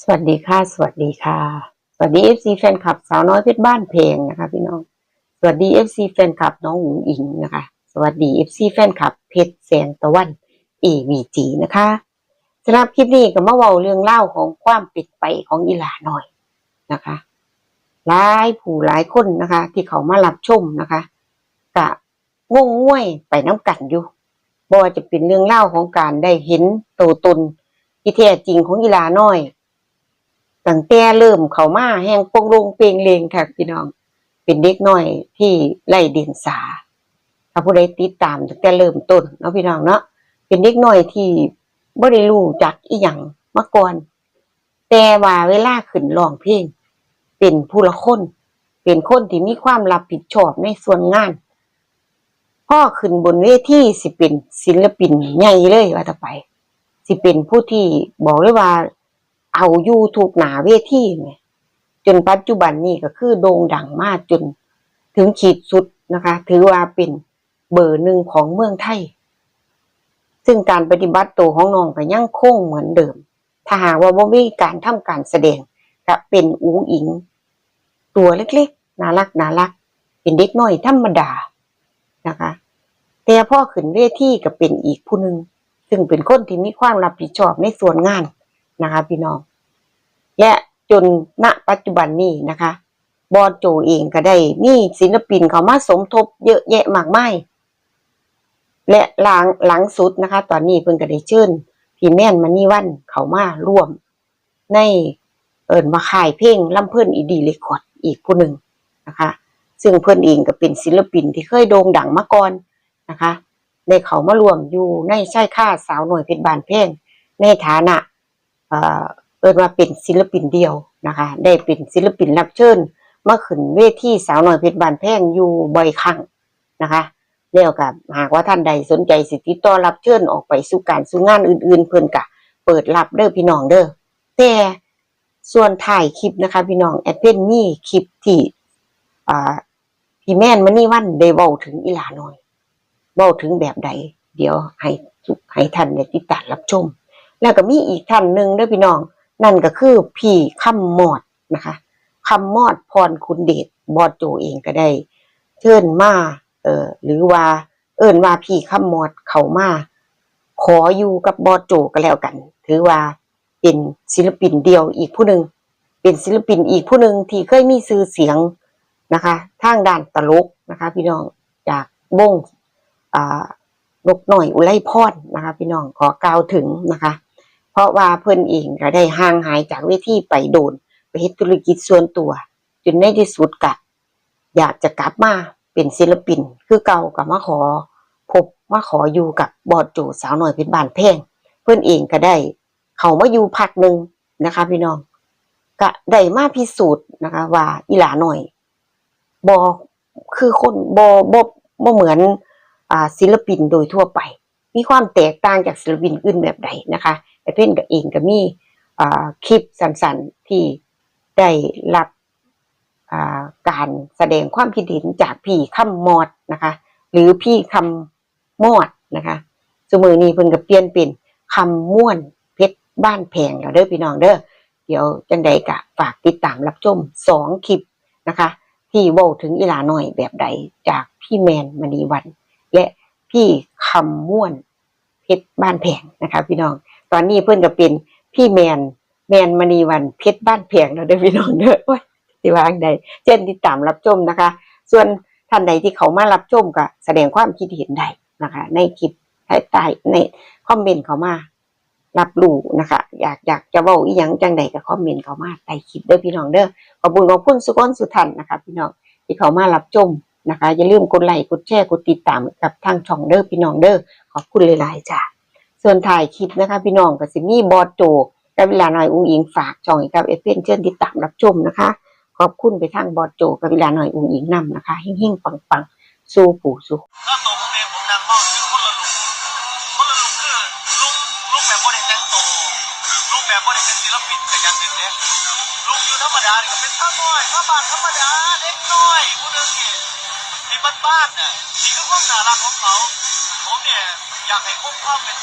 สวัสดีค่ะ สวัสดีค่ะ สวัสดีเอฟซีแฟนคลับสาวน้อยเพชรบ้านเพลงนะคะพี่น้อง สวัสดีเอฟซีแฟนคลับน้องหญิงอิงนะคะ สวัสดีเอฟซีแฟนคลับเพชรแสงตะวันเอวีจีนะคะสำหรับคลิปนี้ก็มาเว้าเรื่องเล่าของความปิดไปของอีหลาหน่อยนะคะหลายผู้หลายคนนะคะ ที่เขามารับชมนะคะกะงงง่วยไปน้ำกันอยู่บ่ว่าจะเป็นเรื่องเล่าของการได้เห็นตัวตนที่แท้จริงของอีหลาน้อย ตั้งแต่เริ่มเข้ามาแห่งปงลงเปลงเลงค่ะพี่น้อง เป็นเด็กน้อยที่ไล่เดียงสาถ้าผู้ใดติดตามตั้งแต่เริ่มต้นเนาะพี่น้องเนาะเป็นเด็กน้อยที่บ่ได้รู้จักอีหยังมาก่อน แต่ว่าเวลาขึ้นร้องเพลงเป็นผู้ละคน เป็นคนที่มีความรับผิดชอบในส่วนงานพ่อขึ้นบนเวทีสิเป็นศิลปินใหญ่เลยว่าต่อไป สิเป็นผู้ที่บอกเลยว่า เอาอยู่ถูกหนาเวทีเนี่ยจนปัจจุบันนี้ก็คือโด่งดังมากจน ถึงขีดสุดนะคะ ถือว่าเป็นเบอร์หนึ่งของเมืองไทย ซึ่งการปฏิบัติตัวของน้องก็ยังคงเหมือนเดิม ถ้าหากว่าบ่มีการทำการแสดงก็เป็นอุ๋งอิง ตัวเล็กๆน่ารักน่ารัก เป็นเด็กน้อยธรรมดานะคะ แต่พ่อขึ้นเวทีก็เป็นอีกผู้หนึ่งซึ่งเป็นคนที่มีความรับผิดชอบในส่วนงานนะคะพี่น้อง และจนณปัจจุบันนี้นะคะ บอสโจเองก็ได้มีศิลปินเขามาสมทบเยอะแยะมากมายและหลังหลังสุดนะคะ ตอนนี้เพิ่นก็ได้เชิญพี่แม่นมานี่วันเขามาร่วม ในเอิญมาขายเพลงลำเพิ่นอีดีเรคคอร์ดอีกผู้หนึ่งนะคะ ซึ่งเพิ่นเองก็เป็นศิลปินที่เคยโด่งดังมาก่อนนะคะได้เขามารวมอยู่ในใช่ค่าสาวหน่วยเพชรบานเพลงในฐานะ เอ่อเอิ้นว่าเป็นศิลปินเดียวนะคะ ได้เป็นศิลปินรับเชิญมาขึ้นเวทีสาวน้อยเพชรบานแพงอยู่บ่อยครั้งนะคะแล้วกับหากว่าท่านใดสนใจสิติต่อรับเชิญออกไปสู่การสู่งานอื่น ๆ เพิ่นกะ เปิดรับเด้อพี่น้องเด้อแต่ส่วนถ่ายคลิปนะคะ พี่น้องแอดเพนมีคลิปที่อ่าพี่แม่นมานี่วันได้เว้าถึงอีหลาน้อยเว้าถึงแบบใด เดี๋ยวให้ให้ท่านได้ติดตามรับชม แล้วก็มีอีกท่านหนึ่งเด้วยพี่น้อง นั่นก็คือพี่คำมอดนะคะคำมอดพรคุณเดชบอดโจเองก็ได้ เชิญมาเอ่อหรือว่า เอิ้นว่าพี่คำมอดเขามาขออยู่กับบอดโจก็แล้วกัน ถือว่าเป็นศิลปินเดียวอีกผู้หนึ่งเป็นศิลปินอีกผู้หนึ่งที่เคยมีชื่อเสียงนะคะทางด้านตลกนะคะ พี่น้องจากวงอ่านกหน่อยอุไรพรนะคะ พี่น้องขอกล่าวถึงนะคะ เพราะว่าเพิ่นเองก็ได้ห่างหายจากเวทีไปโดน ไปเฮ็ดธุรกิจส่วนตัว จนในที่สุดกะ อยากจะกลับมาเป็นศิลปิน คือเก่ากับมาขอ พบมาขออยู่กับบอดโจสาวหน่อยเพชรบานแพงเพิ่อนเองก็ได้ เขามาอยู่พักหนึ่งนะคะ พี่น้องก็ได้มาพิสูจน์นะคะ ว่าอีหลาหน่อยบอคือคนบอบบ่เหมือนอ่าศิลปินโดยทั่วไป มีความแตกต่างจากศิลปินอื่นแบบใดนะคะ ไอเพ่นกับเองก็มีอ่าคลิปสั้นๆที่ได้รับการแสดงความคิดเห็นจากพี่คำมอดนะคะ หรือพี่คำมอดนะคะสมือนี้เพิ่นก็เปลี่ยนเป็นคำม่วนเพชรบ้านแพงแล้วเด้อพี่น้องเด้อเดี๋ยวจังใดกะฝากติดตามรับชมสองคลิปนะคะ ที่เว้าถึงอีหลาหน่อยแบบใดจากพี่แมนมณีวัน และพี่คำม่วนเพชรบ้านแพงนะคะพี่น้อง ตอนนี้เพื่อนก็เป็นพี่แมนแมนมณีวันเพชรบ้านแพงแล้วเด้พี่น้องเด้อโอ้ยสิวางใดเช่นติดตามรับชมนะคะ ส่วนท่านใดที่เขามารับชมก็แสดงความคิดเห็นได้นะคะ ในคลิปใต้ในคอมเมนต์เขามารับรู้นะคะ อยากอยากจะว้าอีหยังจังใดก็คอมเมนต์เขามาใต้คลิปเด้อพี่น้องเด้อขอบคุณขอบคุณสุกคนสุทันนะคะ พี่น้องที่เขามารับชมนะคะอย่าลืมกดไลค์กดแชร์กดติดตามกับทางช่องเด้อพี่น้องเด้อขอบคุณหลายๆจ้ะ ส่วนถ่ายคลิปนะคะ พี่น้องก็สิมี่บอสโจกับเวลาหน่อยอุ้งอิงฝากช่องให้กับเอฟเนเชิญติดตามรับชมนะคะ ขอบคุณไปทางบอสโจกับเวลาหน่อยอุ้งอิงนำนะคะเฮงๆปังๆสู้ปู่สู้ถ้าตัวผมเองผมนางเมาคือคนละลุกคนละลุกคือลุกลุกแบบบ่ได้แต่งโตวลุกแบบบ่ได้เป็นศิลปินแต่อย่างหนึ่งเนี่ยลุกอยู่ธรรมดาก็เป็นข้าน้อยข้าบ้านธรรมดาเด็กน้อยผู้หนึงนี่ที่บ้านๆน่ะนี่คือความน่ารักของเขาผมเนี่ยอยากให้คงความเป็น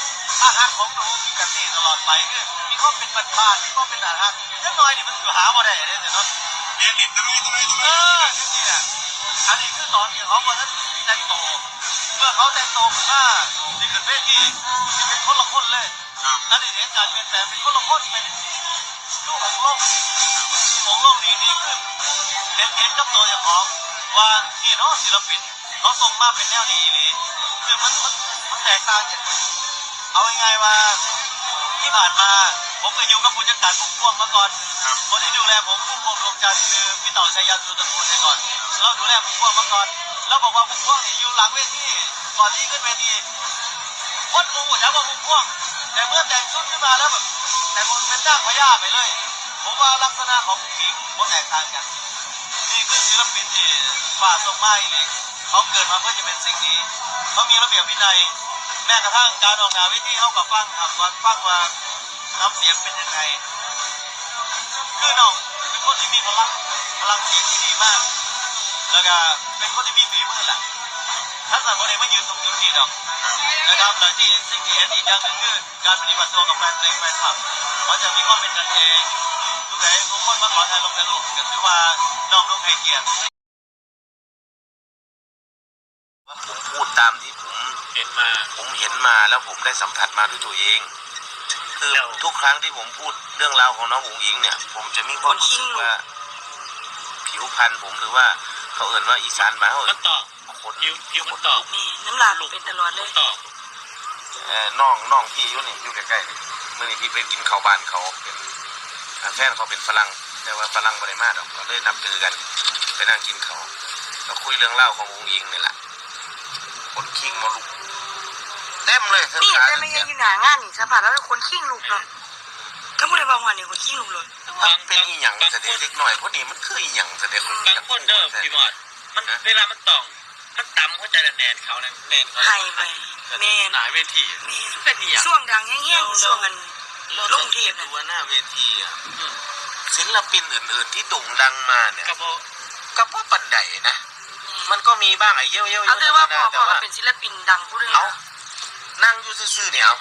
อาหารของหนูมีกันนี่ตลอดไปคือมีข้อเป็นบ้านบ้านมีข้อเป็นอาหารยังน้อยนี่มันคือหาบ่ได้เด้แต่เนาะเรียนเด็ดตรงนี้ตรงนี้ตรงนี้อจริงๆอะอันนี้คือตอนที่เขาบ่ทันแต่งโตเมื่อเขาแต่งโตขึ้นมานี่ขึ้นเวทีสิเป็นคนละคนเลยอันนี้เห็นการเปลี่ยนแปลงเป็นคนละคนเป็นลูกของโลกของโลกนี้ดีขึ้นเห็นเห็นกับตัวอย่างของว่าที่เนาะศิลปินเขาส่งมาเป็นแนวดีดีคือมันมันมันแตกต่างจาก เอาง่ายๆว่าที่ผ่านมา ผมก็อยู่กับผู้จัดการพุ่มพวงมาก่อนครับคนที่ดูแลผมพุ่มพวงดวงจันทร์คือพี่ต่อชัยยันสุตระกูลไปก่อนเราดูแลพุ่มพวงมาก่อนแล้วบอกว่าพุ่มพวงเนี่ยอยู่หลังเวทีก่อนที่ขึ้นเวทีคนรู้หมดแล้วว่าพุ่มพวง แต่เมื่อแต่งชุดขึ้นมาแล้วแบบแต่มันเป็นนางพญาไปเลย ผมว่าลักษณะของผีมันแตกต่างกันนี่คือศิลปินที่ฝ่าทรงไม้เลยเขาเกิดมาเพื่อจะเป็นสิ่งนี้เขามีระเบียบวินัย แม้กระทั่งการออกงานวิธีเขากับฟังครับว่าฟังว่าน้ำเสียงเป็นยังไงคือน้องเป็นคนที่มีพลังพลังเสียงที่ดีมาก แล้วก็เป็นคนที่มีฝีมือแหละถ้าสั่งวันไมายืนตรงจุดนี้ดอกนะครับและที่สิ่งที่เห็นอีกอย่างหนึ่งคือการปฏิบัติตัวกับแฟนเพลงแฟนคลับเขาจะมีความเป็นกันเองทุกไหนทุกคนมาขอถ่ายลงถ่ายรูปก็ถือว่าน้องนุ่งให้เกียรติผมพูดตามที่ผม เห็นมา ผมเห็นมาแล้วผมได้สัมผัสมาด้วยตัวเอง คือแล้ว ทุกครั้งที่ผมพูดเรื่องราวของน้องอุ๋งอิงเนี่ย ผมจะมีความรู้สึกว่า ผิวพรรณผมหรือว่า เขาเอ่นว่าอีสานบ้านเขามัเอ่นนตอกคนผิวผิวมันตอกนี่น้ำลายเป็นตลอดเลยตอกเอ่อน้องน้องพี่อยู่นี่อยู่ใกล้ๆนี่เมื่อนี้พี่ไปกินข้าวบ้านเขาเป็นแฟนเขาเป็นฝรั่งแต่ว่าฝรั่งบริมาดอกก็เลยนับถือกันไปนั่งกินเขาวก็คุยเรื่องเล่าวของอุ๋งอิงนี่แหละคนคิงมาลุก เต็มเลยเธอนี่ขาแต่ไม่ยังอยู่หนางานนี่สัมผัสแล้วเป็นคนขี้ลูกเนาะถ้าพูดได้บางวันนี่คนขี้ลูกเลยมันเป็นอีหยังแสดงเล็กน้อยพวกนี้มันคืออีหยังแสดงคนบางคนเด้อพี่หมอดมันเวลามันตองมันต่ำเข้าใจแนนเขานะแนนเขาไทยไปแมนหนาเวทีแมนเป็นอีหยังช่วงดังแห้งๆช่วงกันเราลจะงเทปดูน่ะว่าหน้าเวทีอะศิลปินอื่น ๆ ที่โด่งดังมาเนี่ยกระโบก็ว่าปันไดนะมันก็มีบ้างไอ้เยี่ยวเยี่ยวเอาคือว่าพอพแต่อว่าเป็นศิลปินดังผู้เรื่องเอา นั่งอยู่ซื่อๆเนี่ยเอา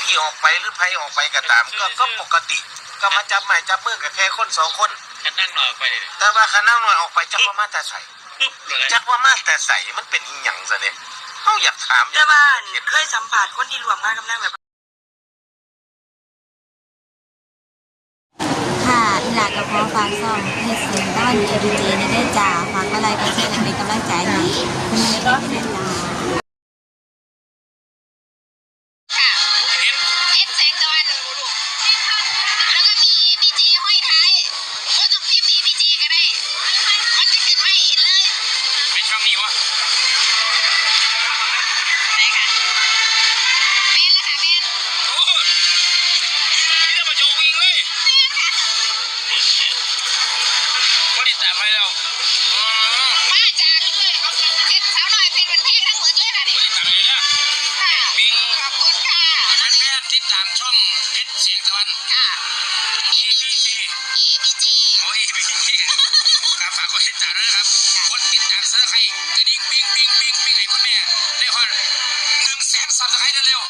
พี่ออกไปหรือใครออกไปก็ตาม ก็ก็ปกติ ก็มาจับไม้จับมือกับแค่คนสองคน ฉันนั่งหน่อยไปเลยแต่ว่าขานั่งหน่อยออกไปจักว่ามาแต่ใส่ปึ๊บเลยจักว่ามาแต่ใส่มันเป็นอีหยังซะเนี่ยเขาอยากถามอยาแต่กว่าเห็นเคยสัมผัสคนที่รวมงานกับนางแบบ ค่ะอีหลากกับพ่อฝากซ่องเฮ็ดเสียงบ้านเอดีเจในได้จ่าฝากอะไรก็ช่วยกันเป็นกำลังใจให้คุณแม่ได้ได้จ่าเอ นค่ะ ABC EBG โอ้ย ABC ครับฝากกดติดตามด้วยนะครับกดติดตามซับสไครต์กระดิ่งปิ้งปิ้งปิ้งปิ้งให้คุณแม่ได้ฮอดหนึ่งแสนซับสไครต์เร็วๆ